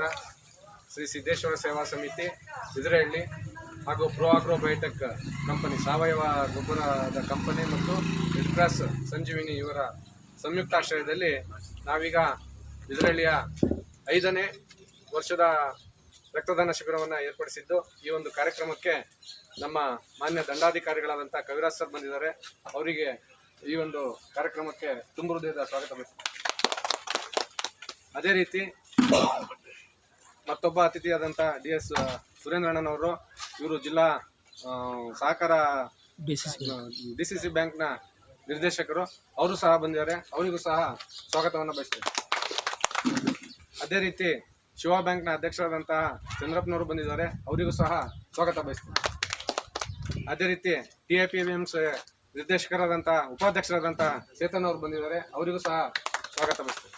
ಸಂಯುಕ್ತ ಶ್ರೀ ಸಿದ್ದೇಶ್ವರ ಸೇವಾ ಸಮಿತಿ ಬಿದಿರಹಳ್ಳಿ ಹಾಗೂ ಪ್ರೋ ಆಗ್ರೋ ಬಯೋಟೆಕ್ ಕಂಪನಿ ಸಾವಯವ ಗೊಬ್ಬರದ ಕಂಪನಿ ಮತ್ತು ರೆಡ್ ಕ್ರಾಸ್ ಸಂಜೀವಿನಿ ಇವರ ಸಂಯುಕ್ತಾಶ್ರಯದಲ್ಲಿ ನಾವೀಗ ಬಿದಿರಹಳ್ಳಿಯ ಐದನೇ ವರ್ಷದ ರಕ್ತದಾನ ಶಿಬಿರವನ್ನು ಏರ್ಪಡಿಸಿದ್ದು. ಈ ಒಂದು ಕಾರ್ಯಕ್ರಮಕ್ಕೆ ನಮ್ಮ ಮಾನ್ಯ ದಂಡಾಧಿಕಾರಿಗಳಾದಂಥ ಕವಿರಾಜ್ ಸರ್ ಬಂದಿದ್ದಾರೆ. ಅವರಿಗೆ ಈ ಒಂದು ಕಾರ್ಯಕ್ರಮಕ್ಕೆ ತುಂಬ ಹೃದಯದ ಸ್ವಾಗತ. ಅದೇ ರೀತಿ ಮತ್ತೊಬ್ಬ ಅತಿಥಿಯಾದಂಥ ಡಿ ಎಸ್ ಸುರೇಂದ್ರಣ್ಣನವರು. ಇವರು ಜಿಲ್ಲಾ ಸಹಕಾರ ಡಿ ಸಿ ಸಿ ಬ್ಯಾಂಕ್ನ ನಿರ್ದೇಶಕರು. ಅವರು ಸಹ ಬಂದಿದ್ದಾರೆ. ಅವರಿಗೂ ಸಹ ಸ್ವಾಗತವನ್ನು ಬಯಸ್ತೇವೆ ಅದೇ ರೀತಿ ಶಿವ ಬ್ಯಾಂಕ್ನ ಅಧ್ಯಕ್ಷರಾದಂತಹ ಚಂದ್ರಪ್ಪನವರು ಬಂದಿದ್ದಾರೆ. ಅವರಿಗೂ ಸಹ ಸ್ವಾಗತ ಬಯಸ್ತೇವೆ ಅದೇ ರೀತಿ ಟಿ ಎ ಪಿ ಎಂ ನಿರ್ದೇಶಕರಾದಂತಹ ಉಪಾಧ್ಯಕ್ಷರಾದಂತಹ ಚೇತನ್ ಅವರು ಬಂದಿದ್ದಾರೆ. ಅವರಿಗೂ ಸಹ ಸ್ವಾಗತ ಬಯಸ್ತೇವೆ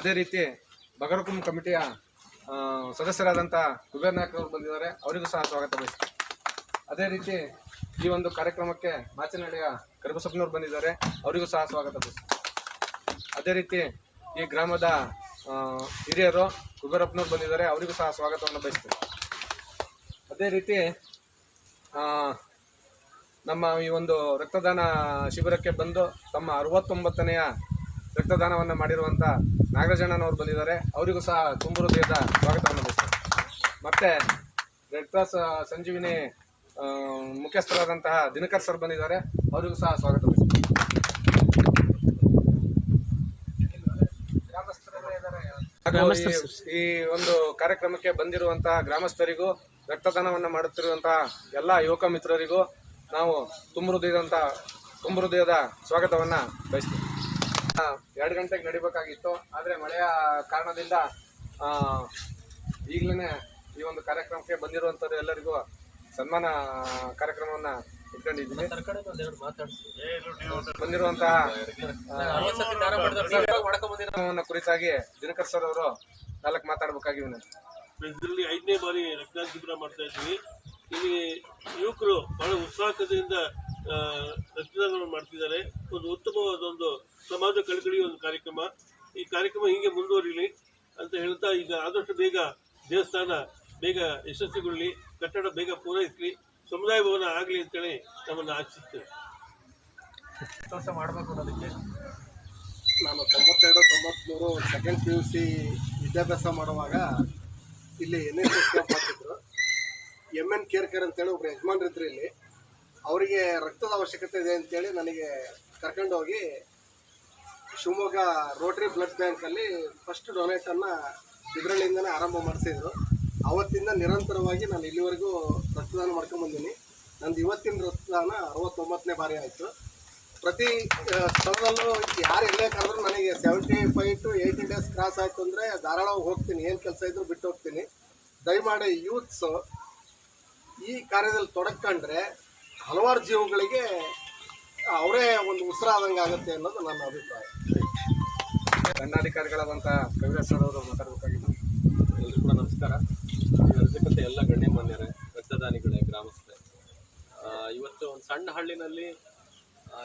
ಅದೇ ರೀತಿ ಬಗರಕುಂ ಕಮಿಟಿಯ ಸದಸ್ಯರಾದಂಥ ಕುಬೇರ್ ನಾಯಕ್ ಅವರು ಬಂದಿದ್ದಾರೆ. ಅವರಿಗೂ ಸಹ ಸ್ವಾಗತ ಬಯಸ್ತೀವಿ ಅದೇ ರೀತಿ ಈ ಒಂದು ಕಾರ್ಯಕ್ರಮಕ್ಕೆ ಮಾಚನಹಳ್ಳಿಯ ಕರಿಬಸಪ್ಪನವರು ಬಂದಿದ್ದಾರೆ. ಅವರಿಗೂ ಸಹ ಸ್ವಾಗತ ಬಯಸ್ತೀವಿ ಅದೇ ರೀತಿ ಈ ಗ್ರಾಮದ ಹಿರಿಯರು ಕುಬೇರಪ್ಪನವ್ರು ಬಂದಿದ್ದಾರೆ. ಅವರಿಗೂ ಸಹ ಸ್ವಾಗತವನ್ನು ಬಯಸ್ತೀವಿ ಅದೇ ರೀತಿ ನಮ್ಮ ಈ ಒಂದು ರಕ್ತದಾನ ಶಿಬಿರಕ್ಕೆ ಬಂದು ತಮ್ಮ ಅರವತ್ತೊಂಬತ್ತನೆಯ ರಕ್ತದಾನವನ್ನು ಮಾಡಿರುವಂಥ ನಾಗರಾಜಣ್ಣನವರು ಬಂದಿದ್ದಾರೆ. ಅವರಿಗೂ ಸಹ ತುಂಬು ಹೃದಯದ ಸ್ವಾಗತವನ್ನು ಮತ್ತೆ ಮತ್ತು ರೆಡ್ ಕ್ರಾಸ್ ಸಂಜೀವಿನಿ ಮುಖ್ಯಸ್ಥರಾದಂತಹ ದಿನಕರ್ ಸರ್ ಬಂದಿದ್ದಾರೆ. ಅವರಿಗೂ ಸಹ ಸ್ವಾಗತ ಬಯಸ್ತಾರೆ ಈ- ಒಂದು ಕಾರ್ಯಕ್ರಮಕ್ಕೆ ಬಂದಿರುವಂತಹ ಗ್ರಾಮಸ್ಥರಿಗೂ ರಕ್ತದಾನವನ್ನು ಮಾಡುತ್ತಿರುವಂತಹ ಎಲ್ಲ ಯುವಕ ಮಿತ್ರರಿಗೂ ನಾವು ತುಂಬ ಹೃದಯದಂತ ತುಂಬ ಹೃದಯದ ಸ್ವಾಗತವನ್ನ ಬಯಸ್ತೀವಿ ಎರಡು ಗಂಟೆಗೆ ನಡಿಬೇಕಾಗಿತ್ತು. ಆದರೆ ಮಳೆಯ ಕಾರಣದಿಂದ ಈಗಲೇ ಈ ಒಂದು ಕಾರ್ಯಕ್ರಮಕ್ಕೆ ಬಂದಿರುವಂಥದ್ದು ಎಲ್ಲರಿಗೂ ಸನ್ಮಾನ ಕಾರ್ಯಕ್ರಮವನ್ನು ಇಟ್ಕೊಂಡಿದ್ದೀನಿ. ಬಂದಿರುವಂತಹ ಕುರಿತಾಗಿ ದಿನಕರ್ ಸರ್ ಅವರು ನಾಲ್ಕು ಮಾತಾಡಬೇಕಾಗಿ ಐದನೇ ಬಾರಿ ರಕ್ತದಾನ ಶಿಬಿರ ಮಾಡ್ತಾ ಇದ್ದೀವಿ. ಇಲ್ಲಿ ಯುವಕರು ಬಹಳ ಉತ್ಸಾಹದಿಂದ ಆ, ರಕ್ತದಾನ ಮಾಡ್ತಿದ್ದಾರೆ. ಒಂದು ಉತ್ತಮವಾದ ಒಂದು ಸಮಾಜ ಕಳಕಳಿ ಒಂದು ಕಾರ್ಯಕ್ರಮ. ಈ ಕಾರ್ಯಕ್ರಮ ಹೀಗೆ ಮುಂದುವರಿಲಿ ಅಂತ ಹೇಳ್ತಾ ಈಗ ಆದಷ್ಟು ಬೇಗ ದೇವಸ್ಥಾನ ಬೇಗ ಯಶಸ್ವಿಗೊಳ್ಳಿ ಕಟ್ಟಡ ಬೇಗ ಪೂರೈಸಲಿ ಸಮುದಾಯ ಭವನ ಆಗಲಿ ಅಂತೇಳಿ ನಮ್ಮನ್ನು ಆಶಿಸ್ತೇವೆ. ಕೆಲಸ ಮಾಡಬೇಕು ಅನ್ನೋದಕ್ಕೆ? ನಾನು ತೊಂಬತ್ತೆರಡು ತೊಂಬತ್ತ್ಮೂರು ಸೆಕೆಂಡ್ ಪಿ ಯು ಸಿ ವಿದ್ಯಾಭ್ಯಾಸ ಮಾಡುವಾಗ ಇಲ್ಲಿ ಎನ್ ಎಸ್ ಎಸ್ ಕ್ಯಾಂಪ್ ಹಾಕಿದ್ರು. ಎಂ ಎನ್ ಕೇರ್ಕರ್ ಅಂತೇಳಿ ಒಬ್ರು ಯಜಮಾನ್ರಿದ್ರು ಇಲ್ಲಿ. ಅವರಿಗೆ ರಕ್ತದ ಅವಶ್ಯಕತೆ ಇದೆ ಅಂತೇಳಿ ನನಗೆ ಕರ್ಕೊಂಡು ಹೋಗಿ ಶಿವಮೊಗ್ಗ ರೋಟರಿ ಬ್ಲಡ್ ಬ್ಯಾಂಕಲ್ಲಿ ಫಸ್ಟ್ ಡೊನೇಟನ್ನು ಇದರಲ್ಲಿಂದನೇ ಆರಂಭ ಮಾಡಿಸಿದ್ರು. ಅವತ್ತಿಂದ ನಿರಂತರವಾಗಿ ನಾನು ಇಲ್ಲಿವರೆಗೂ ರಕ್ತದಾನ ಮಾಡ್ಕೊಂಬಂದಿನಿ ನಂದು ಇವತ್ತಿನ ರಕ್ತದಾನ ಅರವತ್ತೊಂಬತ್ತನೇ ಬಾರಿ ಆಯಿತು. ಪ್ರತಿ ಸ್ಥಳದಲ್ಲೂ ಯಾರು ಎಲ್ಲೇ ಕರೆದ್ರು ನನಗೆ seventy five to eighty days cross ಆಯಿತು ಅಂದರೆ ಧಾರಾಳವಾಗಿ ಹೋಗ್ತೀನಿ. ಏನು ಕೆಲಸ ಇದ್ರು ಬಿಟ್ಟು ಹೋಗ್ತೀನಿ. ದಯಮಾಡಿ ಯೂತ್ಸು ಈ ಕಾರ್ಯದಲ್ಲಿ ತೊಡಕೊಂಡ್ರೆ ಹಲವಾರು ಜೀವಗಳಿಗೆ ಅವರೇ ಒಂದು ಉಸಿರಾದಂಗೆ ಆಗುತ್ತೆ ಅನ್ನೋದು ನನ್ನ ಅಭಿಪ್ರಾಯ. ದಂಡಾಧಿಕಾರಿಗಳಾದಂಥ ಕವಿರಾಜ್ ಸರ್ ಅವರು ಮಾತಾಡಬೇಕಾಗಿತ್ತು. ಎಲ್ಲರೂ ಕೂಡ ನಮಸ್ಕಾರ. ಇರತಕ್ಕಂಥ ಎಲ್ಲ ಗಣ್ಯಮಾನ್ಯರೇ ರಕ್ತದಾನಿಗಳೇ, ಗ್ರಾಮಸ್ಥರೇ ಇವತ್ತು ಒಂದು ಸಣ್ಣ ಹಳ್ಳಿನಲ್ಲಿ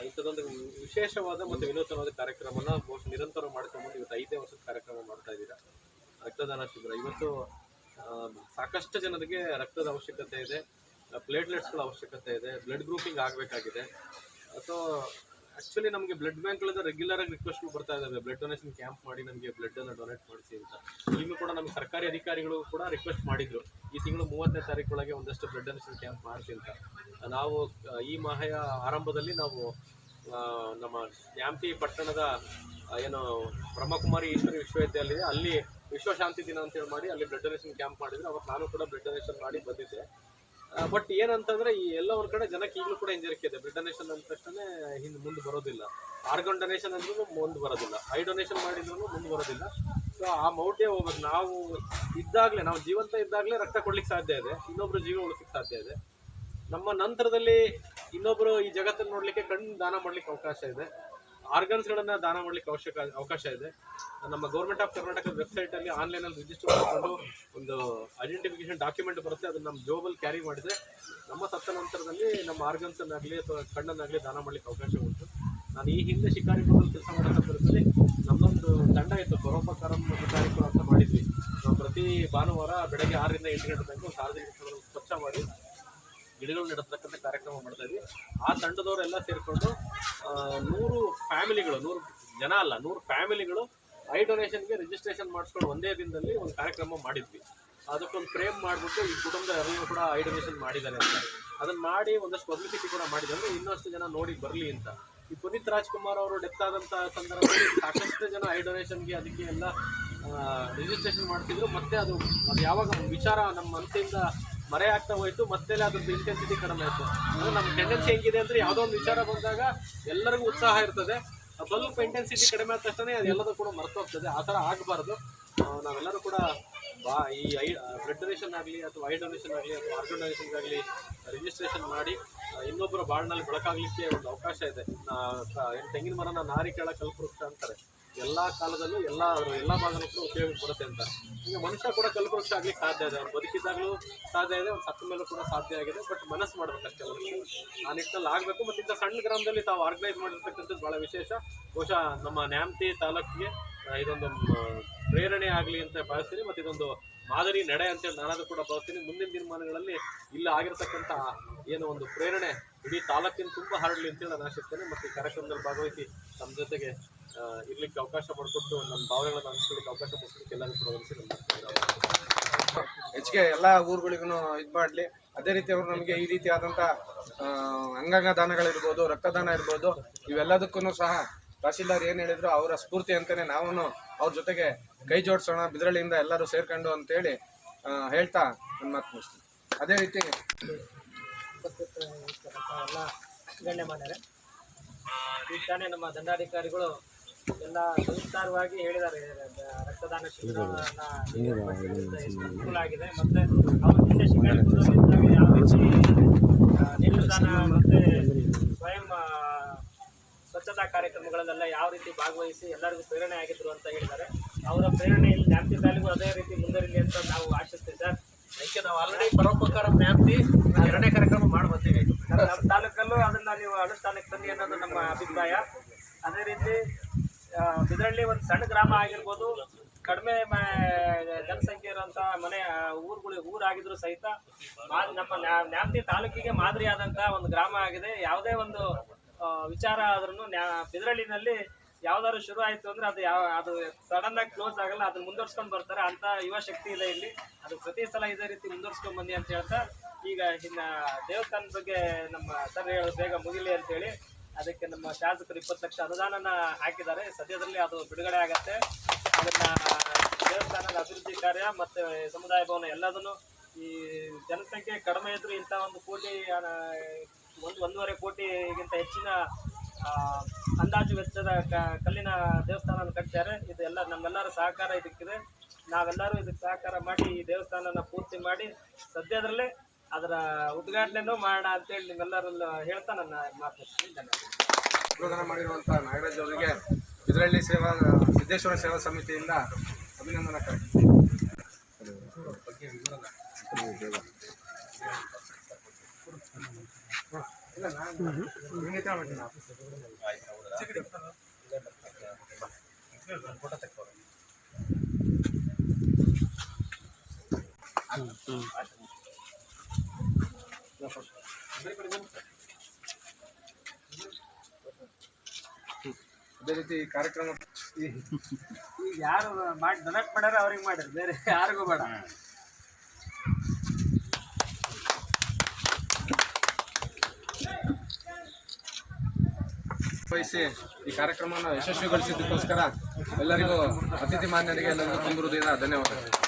ಇಂಥದ್ದೊಂದು ವಿಶೇಷವಾದ ಮತ್ತು ವಿನೂತನವಾದ ಕಾರ್ಯಕ್ರಮನ ಬಹುಶಃ ನಿರಂತರ ಮಾಡ್ಕೊಂಡ್ಬಂದು ಇವತ್ತು ಐದೇ ವರ್ಷದ ಕಾರ್ಯಕ್ರಮ ಮಾಡ್ತಾ ಇದ್ದೀರಾ? ರಕ್ತದಾನ ಶಿಬಿರ. ಇವತ್ತು ಸಾಕಷ್ಟು ಜನರಿಗೆ ರಕ್ತದ ಅವಶ್ಯಕತೆ ಇದೆ. ಪ್ಲೇಟ್ಲೆಟ್ಸ್ಗಳ ಅವಶ್ಯಕತೆ ಇದೆ ಬ್ಲಡ್ ಗ್ರೂಪಿಂಗ್ ಆಗಬೇಕಾಗಿದೆ. ಸೊ ಆಕ್ಚುಲಿ ನಮಗೆ ಬ್ಲಡ್ ಬ್ಯಾಂಕ್ಗಳಿಂದ ರೆಗ್ಯುಲರ್ ಆಗಿ ರಿಕ್ವೆಸ್ಟ್ ಬರ್ತಾ ಇದ್ದಾವೆ ಬ್ಲಡ್ ಡೊನೇಷನ್ ಕ್ಯಾಂಪ್ ಮಾಡಿ ನಮಗೆ ಬ್ಲಡ್ ಅನ್ನು ಡೊನೇಟ್ ಮಾಡಿಸಿ ಅಂತ. ಈಗಲೂ ಕೂಡ ನಮ್ಮ ಸರ್ಕಾರಿ ಅಧಿಕಾರಿಗಳು ಕೂಡ ರಿಕ್ವೆಸ್ಟ್ ಮಾಡಿದ್ರು. ಈ ತಿಂಗಳು ಮೂವತ್ತನೇ ತಾರೀಕೊಳಗೆ ಒಂದಷ್ಟು ಬ್ಲಡ್ ಡೊನೇಷನ್ ಕ್ಯಾಂಪ್ ಮಾಡಿಸಿ ಅಂತ. ನಾವು, ಈ ಮಾಹೆಯ ಆರಂಭದಲ್ಲಿ ನಾವು ನಮ್ಮ ನ್ಯಾಮತಿ ಪಟ್ಟಣದ ಏನು ಬ್ರಹ್ಮಕುಮಾರಿ ಈಶ್ವರಿ ವಿಶ್ವವಿದ್ಯಾಲಯ, ಅಲ್ಲಿ ವಿಶ್ವಶಾಂತಿ ದಿನ ಅಂತೇಳಿ ಮಾಡಿ ಅಲ್ಲಿ ಬ್ಲಡ್ ಡೊನೇಷನ್ ಕ್ಯಾಂಪ್ ಮಾಡಿದ್ರು. ಅವಾಗ ನಾನು ಕೂಡ ಬ್ಲಡ್ ಡೊನೇಷನ್ ಮಾಡಿ ಬಂದಿದ್ದೆ. ಬಟ್ ಏನಂತಂದ್ರೆ ಈ ಎಲ್ಲ ಒಂದ್ ಕಡೆ ಜನಕ್ಕೆ ಈಗಲೂ ಕೂಡ ಹಿಂಜರಿಕೆ ಇದೆ. ಬ್ಲಡ್ ಡೊನೇಷನ್ ಅಂದ ತಕ್ಷಣ ಹಿಂದೆ ಮುಂದೆ ಬರೋದಿಲ್ಲ. ಆರ್ಗನ್ ಡೊನೇಷನ್ ಅಂದ್ರೂ ಮುಂದೆ ಬರೋದಿಲ್ಲ. ಐ ಡೊನೇಷನ್ ಮಾಡಿದ್ರು ಮುಂದೆ ಬರೋದಿಲ್ಲ. ಸೊ ಆ ಮೌಢ್ಯ ಹೋಗ್ಬೇಕು ನಾವು ಇದ್ದಾಗಲೇ, ನಾವು ಜೀವಂತ ಇದ್ದಾಗಲೇ ರಕ್ತ ಕೊಡ್ಲಿಕ್ಕೆ ಸಾಧ್ಯ ಇದೆ. ಇನ್ನೊಬ್ರು ಜೀವ ಉಳಿಸಲಿಕ್ಕೆ ಸಾಧ್ಯ ಇದೆ. ನಮ್ಮ ನಂತರದಲ್ಲಿ ಇನ್ನೊಬ್ರು ಈ ಜಗತ್ತನ್ನು ನೋಡ್ಲಿಕ್ಕೆ ಕಣ್ಣು ದಾನ ಮಾಡ್ಲಿಕ್ಕೆ ಅವಕಾಶ ಇದೆ. ಆರ್ಗನ್ಸ್ಗಳನ್ನ ದಾನ ಮಾಡ್ಲಿಕ್ಕೆ ಅವಶ್ಯಕ, ಅವಕಾಶ ಇದೆ. ನಮ್ಮ ಗೌರ್ಮೆಂಟ್ ಆಫ್ ಕರ್ನಾಟಕ ವೆಬ್ಸೈಟ್ ಅಲ್ಲಿ ಆನ್ಲೈನ್ ಅಲ್ಲಿ ರಿಜಿಸ್ಟರ್ ಮಾಡಿಕೊಂಡು ಒಂದು ಐಡೆಂಟಿಫಿಕೇಶನ್ ಡಾಕ್ಯುಮೆಂಟ್ ಬರುತ್ತೆ, ಅದನ್ನ ನಮ್ಮ ಜೋಬಲ್ಲಿ ಕ್ಯಾರಿ ಮಾಡಿದ್ರೆ ನಮ್ಮ ಸತ್ತ ನಂತರದಲ್ಲಿ ನಮ್ಮ ಆರ್ಗನ್ಸ್ ಆಗಲಿ ಅಥವಾ ಕಣ್ಣನ್ನಾಗಲಿ ದಾನ ಮಾಡ್ಲಿಕ್ಕೆ ಅವಕಾಶ ಉಂಟು. ನಾನು ಈ ಹಿಂದೆ ಶಿಕಾರಿಪುರದಲ್ಲಿ ಕೆಲಸ ಮಾಡೋ ಸಂದರ್ಭದಲ್ಲಿ ನಮ್ಮದೊಂದು ತಂಡ ಇತ್ತು, ಪರೋಪಕಾರ ಶಿಕಾರಿಪುರ ಅಂತ ಮಾಡಿದ್ವಿ. ನಾವು ಪ್ರತಿ ಭಾನುವಾರ ಬೆಳಗ್ಗೆ ಆರರಿಂದ ಎಂಟು ಗಂಟೆ ತನಕ ಸಾರ್ವಜನಿಕ ಗಿಡಗಳು ನೆಡತಕ್ಕಂಥ ಕಾರ್ಯಕ್ರಮ ಮಾಡ್ತಾ ಇದ್ವಿ. ಆ ತಂಡದವರೆಲ್ಲ ಸೇರಿಕೊಂಡು ನೂರು ಫ್ಯಾಮಿಲಿಗಳು, ನೂರು ಜನ ಅಲ್ಲ, ನೂರು ಫ್ಯಾಮಿಲಿಗಳು ಐ ಡೊನೇಷನ್ಗೆ ರಿಜಿಸ್ಟ್ರೇಷನ್ ಮಾಡಿಸ್ಕೊಂಡು ಒಂದೇ ದಿನದಲ್ಲಿ ಒಂದು ಕಾರ್ಯಕ್ರಮ ಮಾಡಿದ್ವಿ. ಅದಕ್ಕೊಂದು ಫ್ರೇಮ್ ಮಾಡಿಬಿಟ್ಟು ಈ ಕುಟುಂಬದ ಎಲ್ಲರೂ ಕೂಡ ಐ ಡೊನೇಷನ್ ಮಾಡಿದ್ದಾರೆ ಅಂತ. ಅದನ್ನು ಮಾಡಿ ಒಂದಷ್ಟು ಪಬ್ಲಿಸಿಟಿ ಕೂಡ ಮಾಡಿದ್ದಾರೆ ಇನ್ನಷ್ಟು ಜನ ನೋಡಿ ಬರಲಿ ಅಂತ. ಈ ಪುನೀತ್ ರಾಜ್ಕುಮಾರ್ ಅವರು ಡೆತ್ ಆದಂಥ ಸಂದರ್ಭದಲ್ಲಿ ಸಾಕಷ್ಟು ಜನ ಐ ಡೊನೇಷನ್ಗೆ ಅದಕ್ಕೆ ಎಲ್ಲ ರಿಜಿಸ್ಟ್ರೇಷನ್ ಮಾಡ್ತಿದ್ರು ಮತ್ತೆ ಅದು ಅದು ಯಾವಾಗ ವಿಚಾರ ನಮ್ಮ ಮನಸ್ಸಿಂದ ಮರೆ ಆಗ್ತಾ ಹೋಯ್ತು ಮತ್ತೆ ಅದ್ರದ್ದು ಇಂಟೆನ್ಸಿಟಿ ಕಡಿಮೆ ಆಯಿತು. ಅಂದ್ರೆ ನಮ್ಮ ಟೆಂಡೆನ್ಸಿ ಹೆಂಗಿದೆ ಅಂದ್ರೆ ಯಾವುದೋ ಒಂದು ವಿಚಾರ ಬಂದಾಗ ಎಲ್ಲರಿಗೂ ಉತ್ಸಾಹ ಇರ್ತದೆ. ಸ್ವಲ್ಪ ಇಂಟೆನ್ಸಿಟಿ ಕಡಿಮೆ ಆದ ತಕ್ಷಣ ಅದೆಲ್ಲದೂ ಕೂಡ ಕೂಡ ಹೋಗ್ತದೆ ಆ ಥರ ಆಗಬಾರ್ದು. ನಾವೆಲ್ಲರೂ ಕೂಡ ಬಾ, ಈ ಐ ಬ್ಲಡ್ ಡೊನೇಷನ್ ಆಗಲಿ ಅಥವಾ ಐ ಡೊನೇಷನ್ ಆಗಲಿ ಅಥವಾ ಆರ್ಗನ್ ಡೊನೇಷನ್ ಆಗಲಿ ರಿಜಿಸ್ಟ್ರೇಷನ್ ಮಾಡಿ ಇನ್ನೊಬ್ಬರ ಬಾಳ್ನಲ್ಲಿ ಬೆಳಕಾಗಲಿಕ್ಕೆ ಒಂದು ಅವಕಾಶ ಇದೆ. ತೆಂಗಿನ ಮರನ ನಾರಿ ಕೆಳ ಕಲ್ಪವೃಕ್ಷ ಅಂತಾರೆ. ಎಲ್ಲ ಕಾಲದಲ್ಲೂ ಎಲ್ಲ ಎಲ್ಲ ಭಾಗನೂ ಕೂಡ ಉಪಯೋಗಕ್ಕೆ ಬರುತ್ತೆ ಅಂತ. ಈಗ ಮನುಷ್ಯ ಕೂಡ ಕಲ್ಪವೃಕ್ಷ ಆಗ್ಲಿಕ್ಕೆ ಸಾಧ್ಯ ಇದೆ. ಅವ್ನು ಬದುಕಿದ್ದಾಗಲೂ ಸಾಧ್ಯ ಇದೆ, ಅವ್ನು ಸತ್ತ ಮೇಲೂ ಕೂಡ ಸಾಧ್ಯ ಆಗಿದೆ ಬಟ್ ಮನಸ್ಸು ಮಾಡಬೇಕಷ್ಟೇ ಮನುಷ್ಯ. ಆ ನಿಟ್ಟಿನಲ್ಲಿ ಆಗಬೇಕು ಮತ್ತು ಇಂಥ ಸಣ್ಣ ಗ್ರಾಮದಲ್ಲಿ ತಾವು ಆರ್ಗನೈಸ್ ಮಾಡಿರ್ತಕ್ಕಂಥದ್ದು ಭಾಳ ವಿಶೇಷ. ಬಹುಶಃ ನಮ್ಮ ನ್ಯಾಮತಿ ತಾಲೂಕಿಗೆ ಇದೊಂದು ಪ್ರೇರಣೆ ಆಗಲಿ ಅಂತ ಭಾವಿಸ್ತೀನಿ ಮತ್ತು ಇದೊಂದು ಮಾದರಿ ನಡೆ ಅಂತೇಳಿ ನಾನಾದ್ರೂ ಕೂಡ ಭಾವಿಸ್ತೀನಿ. ಮುಂದಿನ ದಿನಮಾನಗಳಲ್ಲಿ ಇಲ್ಲಿ ಆಗಿರತಕ್ಕಂಥ ಏನು ಒಂದು ಪ್ರೇರಣೆ ಇಡೀ ತಾಲೂಕಿನ ತುಂಬ ಹರಡಲಿ ಅಂತೇಳಿ ನಾನು ಆಶಿಸ್ತೇನೆ. ಮತ್ತು ಈ ಕಾರ್ಯಕ್ರಮದಲ್ಲಿ ಭಾಗವಹಿಸಿ ನಮ್ಮ ಜೊತೆಗೆ ಇರ್ಲಿಕ್ಕೆ ಅವಕಾಶ ಮಾಡಿಕೊಟ್ಟು ನಮ್ಮ ಭಾವನೆಗಳನ್ನು ಹಂಚ್ಕೊಳ್ಳಿಕ್ಕೆ ಅವಕಾಶ ಮಾಡಿಕೊಡಲಿಕ್ಕೆ ಎಲ್ಲರೂ ಕೂಡ ನಮ್ಮ ಹೆಚ್ಚಿಗೆ ಎಲ್ಲ ಊರುಗಳಿಗೂ ಇದು ಮಾಡಲಿ. ಅದೇ ರೀತಿ ಅವರು ನಮಗೆ ಈ ರೀತಿಯಾದಂಥ ಅಂಗಂಗ ಅಂಗಾಂಗ ದಾನಗಳಿರ್ಬೋದು ರಕ್ತದಾನ ಇರ್ಬೋದು ಇವೆಲ್ಲದಕ್ಕೂ ಸಹ ತಹಸೀಲ್ದಾರ್ ಏನು ಹೇಳಿದ್ರು ಅವರ ಸ್ಫೂರ್ತಿ ಅಂತಲೇ ನಾವು ಅವ್ರ ಜೊತೆಗೆ ಕೈ ಜೋಡಿಸೋಣ ಬಿದ್ರಳಿಯಿಂದ ಎಲ್ಲರೂ ಸೇರ್ಕೊಂಡು ಅಂತೇಳಿ ಹೇಳ್ತಾ ನನ್ನ ಮಾತು ಮುಗಿಸ್ತೀನಿ. ಅದೇ ರೀತಿ ಎಲ್ಲ ಗಣ್ಯಮಾನ್ಯರೇ. ಈ ತಾನೇ ನಮ್ಮ ದಂಡಾಧಿಕಾರಿಗಳು ಎಲ್ಲ ಹೇಳಿದ್ದಾರೆ. ರಕ್ತದಾನ ಆಗಿದೆ. ಮತ್ತೆ ವಿಶೇಷ ಯಾವ ರೀತಿ ಮತ್ತೆ ಸ್ವಯಂ ಸ್ವಚ್ಛತಾ ಕಾರ್ಯಕ್ರಮಗಳಲ್ಲೆಲ್ಲ ಯಾವ ರೀತಿ ಭಾಗವಹಿಸಿ ಎಲ್ಲರಿಗೂ ಪ್ರೇರಣೆ ಆಗಿದ್ರು ಅಂತ ಹೇಳಿದ್ದಾರೆ. ಅವರ ಪ್ರೇರಣೆಯಲ್ಲಿ ನ್ಯಾಮತಿ ತಾಲೂಕು ಅದೇ ರೀತಿ ಮುಂದುವರಿಲಿ ಅಂತ ನಾವು ಆಶಿಸ್ತೀವಿ ಸರ್. ಅದಕ್ಕೆ ನಾವು ಆಲ್ರೆಡಿ ಪರೋಪಕಾರ ವ್ಯಾಪ್ತಿ ಎರಡನೇ ಕಾರ್ಯಕ್ರಮ ಮಾಡಿ ನಮ್ಮ ತಾಲೂಕಲ್ಲೂ ಅದನ್ನ ನೀವು ಅನುಷ್ಠಾನಕ್ಕೆ ತನ್ನಿ ಅನ್ನೋದು ನಮ್ಮ ಅಭಿಪ್ರಾಯ. ಅದೇ ರೀತಿ ಬಿದರಳ್ಳಿ ಒಂದು ಸಣ್ಣ ಗ್ರಾಮ ಆಗಿರ್ಬೋದು. ಕಡಿಮೆ ಜನಸಂಖ್ಯೆ ಇರುವಂತ ಮನೆ ಊರುಗಳು, ಊರಾಗಿದ್ರು ಸಹಿತ ನಮ್ಮ ನ್ಯಾ- ನ್ಯಾಮತಿ ತಾಲೂಕಿಗೆ ಮಾದರಿಯಾದಂತ ಒಂದು ಗ್ರಾಮ ಆಗಿದೆ. ಯಾವುದೇ ಒಂದು ವಿಚಾರ ಆದ್ರೂ ನ್ಯಾ, ಬಿದರಳ್ಳಿನಲ್ಲಿ ಯಾವ್ದಾದ್ರು ಶುರು ಆಯ್ತು ಅಂದ್ರೆ ಅದು ಯಾವ, ಅದು ಸಡನ್ ಆಗಿ ಕ್ಲೋಸ್ ಆಗಲ್ಲ, ಅದನ್ನ ಮುಂದುವರ್ಸ್ಕೊಂಡು ಬರ್ತಾರೆ. ಅಂತ ಯುವ ಶಕ್ತಿ ಇದೆ ಇಲ್ಲಿ. ಅದು ಪ್ರತಿ ಸಲ ಇದೇ ರೀತಿ ಮುಂದುವರ್ಸ್ಕೊಂಡ್ ಬಂದಿ ಅಂತ ಹೇಳ್ತಾ, ಈಗ ಇನ್ನ ದೇವಸ್ಥಾನದ ಬಗ್ಗೆ ನಮ್ಮ ಸರ್ ಹೇಳೋದು ಬೇಗ ಮುಗಿಲಿ ಅಂತೇಳಿ ಅದಕ್ಕೆ ನಮ್ಮ ಶಾಸಕರು ಇಪ್ಪತ್ತು ಲಕ್ಷ ಅನುದಾನನ ಹಾಕಿದ್ದಾರೆ. ಸದ್ಯದಲ್ಲಿ ಅದು ಬಿಡುಗಡೆ ಆಗತ್ತೆ. ಅದನ್ನ ದೇವಸ್ಥಾನದ ಅಭಿವೃದ್ಧಿ ಕಾರ್ಯ ಮತ್ತೆ ಸಮುದಾಯ ಭವನ ಎಲ್ಲದನ್ನು ಈ ಜನಸಂಖ್ಯೆ ಕಡಿಮೆ ಇದ್ರೂ ಇಂಥ ಒಂದು ಕೋಟಿ ಒಂದು, ಒಂದೂವರೆ ಕೋಟಿಗಿಂತ ಹೆಚ್ಚಿನ ಅಂದಾಜು ವೆಚ್ಚದ ಕಲ್ಲಿನ ದೇವಸ್ಥಾನ ಕಟ್ಟಿದ್ದಾರೆ ಇದೆಲ್ಲ ನಮ್ಮೆಲ್ಲರ ಸಹಕಾರ ಇದಕ್ಕಿದೆ. ನಾವೆಲ್ಲರೂ ಇದಕ್ಕೆ ಸಹಕಾರ ಮಾಡಿ ಈ ದೇವಸ್ಥಾನನ ಪೂರ್ತಿ ಮಾಡಿ ಸದ್ಯದಲ್ಲೇ ಅದರ ಉದ್ಘಾಟನೆನೂ ಮಾಡೋಣ ಅಂತೇಳಿ ನಿಮ್ಮೆಲ್ಲರಲ್ಲೂ ಹೇಳ್ತಾ ನನ್ನ ಮಾತಾಡ್ತೀನಿ ಧನ್ಯವಾದ ಮಾಡಿರುವಂಥ ನಾಗರಾಜ್ ಅವರಿಗೆ ಇದರಲ್ಲಿ ಸೇವಾ ಸಿದ್ದೇಶ್ವರ ಸೇವಾ ಸಮಿತಿಯಿಂದ ಅಭಿನಂದನಾ ಕಾರ್ಯಕ್ರಮ ಇಲ್ಲ, ನಾನು ಅದೇ ರೀತಿ ಈ ಕಾರ್ಯಕ್ರಮ ಈಗ ಯಾರು ಮಾಡಿ ಡೊನೇಟ್ ಮಾಡ್ಯಾರ ಅವ್ರಿಗೆ ಮಾಡಿರಿ ಬೇರೆ ಯಾರಿಗೂ ಬೇಡ. ವಹಿಸಿ ಈ ಕಾರ್ಯಕ್ರಮವನ್ನು ಯಶಸ್ವಿಗೊಳಿಸಿದ್ದಕ್ಕೋಸ್ಕರ ಎಲ್ಲರಿಗೂ ಅತಿಥಿ ಮಾನ್ಯರಿಗೆ ಎಲ್ಲರಿಗೂ ತುಂಬ ಹೃದಯದ ಧನ್ಯವಾದಗಳು.